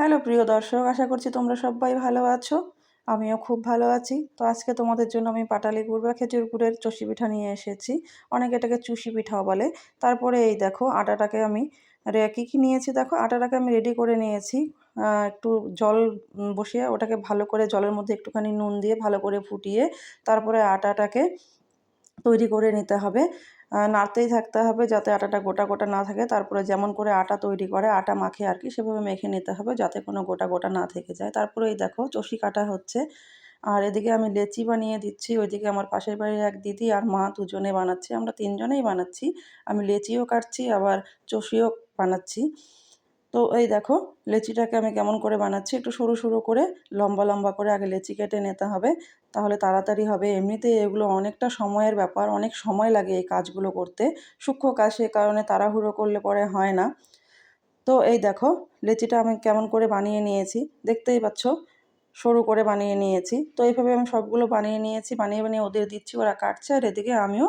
Hello, প্রিয় দর্শক, আশা করছি তোমরা সবাই ভালো আছো। আমিও খুব ভালো আছি। তো আজকে তোমাদের জন্য আমি পাটালি গুড় বা খেজুর গুড়ের চষি পিঠা নিয়ে এসেছি। অনেকে এটাকে চুষি পিঠাও বলে। তারপরে এই দেখো, আটাটাকে আমি কী কী নিয়েছি দেখো, আটাটাকে আমি রেডি করে নিয়েছি। একটু জল বসিয়ে ওটাকে ভালো করে জলের মধ্যে একটুখানি নুন দিয়ে ভালো করে ফুটিয়ে তারপরে আটাটাকে তৈরি করে নিতে হবে। নাড়তেই থাকতে হবে যাতে আটাটা গোটা গোটা না থাকে। তারপরে যেমন করে আটা তৈরি করে, আটা মাখে আর কি, সেভাবে মেখে নিতে হবে যাতে কোনো গোটা গোটা না থেকে যায়। তারপরে এই দেখো চষি কাটা হচ্ছে। আর এদিকে আমি লেচি বানিয়ে দিচ্ছি, ওইদিকে আমার পাশের বাড়ির এক দিদি আর মা দুজনে বানাচ্ছি। আমরা তিনজনেই বানাচ্ছি। আমি লেচিও কাটছি, আবার চষিও বানাচ্ছি। তো এই দেখো, লেচিটাকে আমি কেমন করে বানাচ্ছি, একটু সরু সরু করে, লম্বা লম্বা করে আগে লেচি কেটে নিতে হবে। তাহলে তাড়াতাড়ি হবে। এমনিতেই এগুলো অনেকটা সময়ের ব্যাপার, অনেক সময় লাগে এই কাজগুলো করতে। সূক্ষ্ম কাজ সে কারণে তাড়াহুড়ো করলে পরে হয় না। তো এই দেখো, লেচিটা আমি কেমন করে বানিয়ে নিয়েছি, দেখতেই পাচ্ছ? সরু করে বানিয়ে নিয়েছি। তো এইভাবে আমি সবগুলো বানিয়ে নিয়েছি, বানিয়ে বানিয়ে ওদের দিচ্ছি, ওরা কাটছে, আর এদিকে আমিও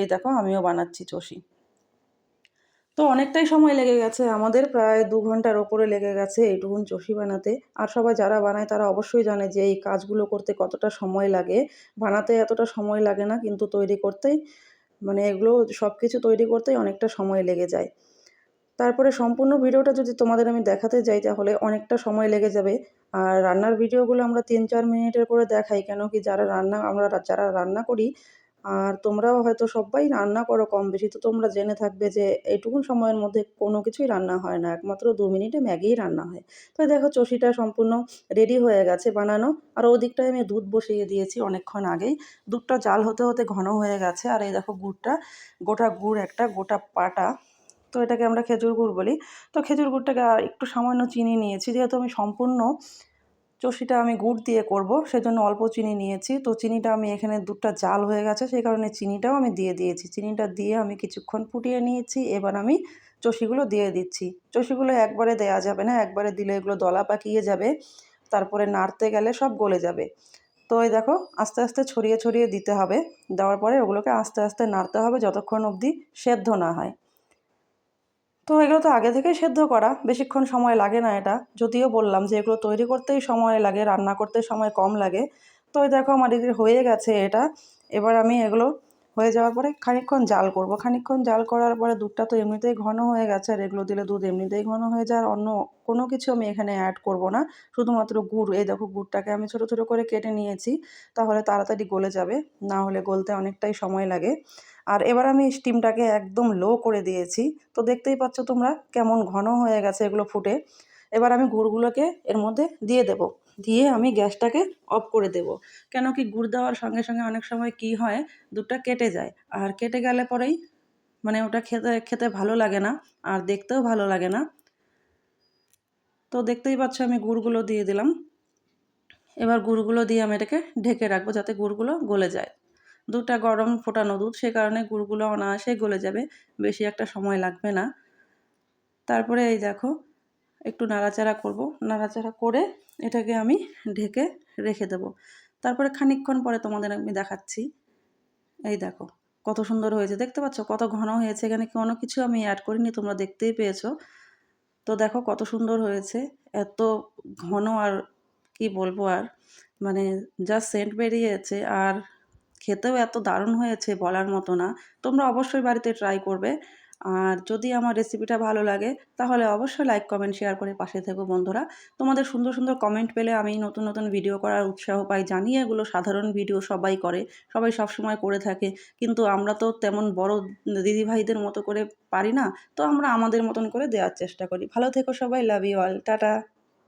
এই দেখো, আমিও বানাচ্ছি চষি। তো অনেকটাই সময় লেগে গেছে। আমাদের প্রায় দু ঘণ্টার ওপরে লেগে গেছে এইটুকুন চষি বানাতে। আর সবাই যারা বানায় তারা অবশ্যই জানে যে এই কাজগুলো করতে কতটা সময় লাগে। বানাতে এতটা সময় লাগে না, কিন্তু তৈরি করতেই মানে এগুলো সব কিছু তৈরি করতেই অনেকটা সময় লেগে যায়। তারপরে সম্পূর্ণ ভিডিওটা যদি তোমাদের আমি দেখাতে যাই তাহলে অনেকটা সময় লেগে যাবে। আর রান্নার ভিডিওগুলো আমরা তিন চার মিনিটের করে দেখাই, কেন কি যারা রান্না, আমরা যারা রান্না করি আর তোমরাও হয়তো সবাই রান্না করো কম বেশি। তো তোমরা জেনে থাকবে যে এইটুকুন সময়ের মধ্যে কোনো কিছুই রান্না হয় না। একমাত্র দু মিনিটে ম্যাগিই রান্না হয়। তো দেখো চষিটা সম্পূর্ণ রেডি হয়ে গেছে বানানো। আর ওদিকটায় আমি দুধ বসিয়ে দিয়েছি অনেকক্ষণ আগেই। দুধটা জাল হতে হতে ঘন হয়ে গেছে। আর এই দেখো গুড়টা, গোটা গুড় একটা, গোটা পাটা। তো এটাকে আমরা খেজুর গুড় বলি। তো খেজুর গুড়টাকে আর একটু সামান্য চিনি নিয়েছি। যেহেতু আমি সম্পূর্ণ চষিটা আমি গুড় দিয়ে করব, সেজন্য অল্প চিনি নিয়েছি। তো চিনিটা আমি এখানে দুধটা জাল হয়ে গেছে, সেই কারণে চিনিটাও আমি দিয়ে দিয়েছি। চিনিটা দিয়ে আমি কিছুক্ষণ ফুটিয়ে নিয়েছি, এবার আমি চষিগুলো দিয়ে দিচ্ছি। চষিগুলো একবারে দেয়া যাবে না, একবারে দিলে এগুলো দলা পাকিয়ে যাবে, তারপরে নাড়তে গেলে সব গলে যাবে। তো এই দেখো, আস্তে আস্তে ছড়িয়ে ছড়িয়ে দিতে হবে, দেওয়ার পরে ওগুলোকে আস্তে আস্তে নাড়তে হবে যতক্ষণ অবধি সেদ্ধ না হয়। তো এগুলো তো আগে থেকেই সেদ্ধ করা। বেশিক্ষণ সময় লাগে না এটা। যদিও বললাম যে এগুলো তৈরি করতেই সময় লাগে, রান্না করতে সময় কম লাগে। তো দেখো আমার দিদির হয়ে গেছে এটা। এবার আমি এগুলো হয়ে যাওয়ার পরে খানিকক্ষণ জাল করব। খানিকক্ষণ জাল করার পরে দুধটা তো এমনিতেই ঘন হয়ে গেছে আর এগুলো দিলে দুধ এমনিতেই ঘন হয়ে যায়। অন্য কোনো কিছু আমি এখানে অ্যাড করব না। শুধুমাত্র গুড়। এই দেখো গুড়টাকে আমি ছোটো ছোটো করে কেটে নিয়েছি। তাহলে তাড়াতাড়ি গলে যাবে। না হলে গলতে অনেকটাই সময় লাগে। আর এবার আমি স্টিমটাকে একদম লো করে দিয়েছি। তো দেখতেই পাচ্ছ তোমরা কেমন ঘন হয়ে গেছে এগুলো ফুটে। এবার আমি গুড়গুলোকে এর মধ্যে দিয়ে দেব। দিয়ে আমি গ্যাসটাকে অফ করে দেব। কেন কি গুড় দেওয়ার সঙ্গে সঙ্গে অনেক সময় কি হয়, দুধটা কেটে যায়। আর কেটে গেলে পরেই মানে ওটা খেতে খেতে ভালো লাগে না আর দেখতেও ভালো লাগে না। তো দেখতেই পাচ্ছ আমি গুড়গুলো দিয়ে দিলাম। এবার গুড়গুলো দিয়ে আমি এটাকে ঢেকে রাখব যাতে গুড়গুলো গলে যায়। দুধটা গরম ফোটানো দুধ, সে কারণে গুড়গুলো অনায়াসে গলে যাবে, বেশি একটা সময় লাগবে না। তারপরে এই দেখো, একটু নাড়াচাড়া করব। নাড়াচাড়া করে এটাকে আমি ঢেকে রেখে দেব। তারপরে খানিকক্ষণ পরে তোমাদের আমি দেখাচ্ছি। এই দেখো, কত সুন্দর হয়েছে। দেখতে পাচ্ছ কত ঘন হয়েছে, এখানে কোনো কিছু আমি অ্যাড করিনি, তোমরা দেখতেই পেয়েছ। তো দেখো কত সুন্দর হয়েছে, এত ঘন আর কি বলব আর মানে যা সেন্ট বেরিয়েছে আর খেতেও এত দারুণ হয়েছে বলার মতো না। তোমরা অবশ্যই বাড়িতে ট্রাই করবে। আর যদি আমার রেসিপিটা ভালো লাগে, তাহলে অবশ্যই লাইক কমেন্ট শেয়ার করে পাশে থেকো বন্ধুরা। তোমাদের সুন্দর সুন্দর কমেন্ট পেলে আমি নতুন নতুন ভিডিও করার উৎসাহ পাই। জানিয়ে এগুলো সাধারণ ভিডিও সবাই করে, সবাই সবসময় করে থাকে। কিন্তু আমরা তো তেমন বড় দিদিভাইদের মতো করে পারি না, তো আমরা আমাদের মতন করে দেওয়ার চেষ্টা করি। ভালো থেকো সবাই লাভ ইউ অল টাটা।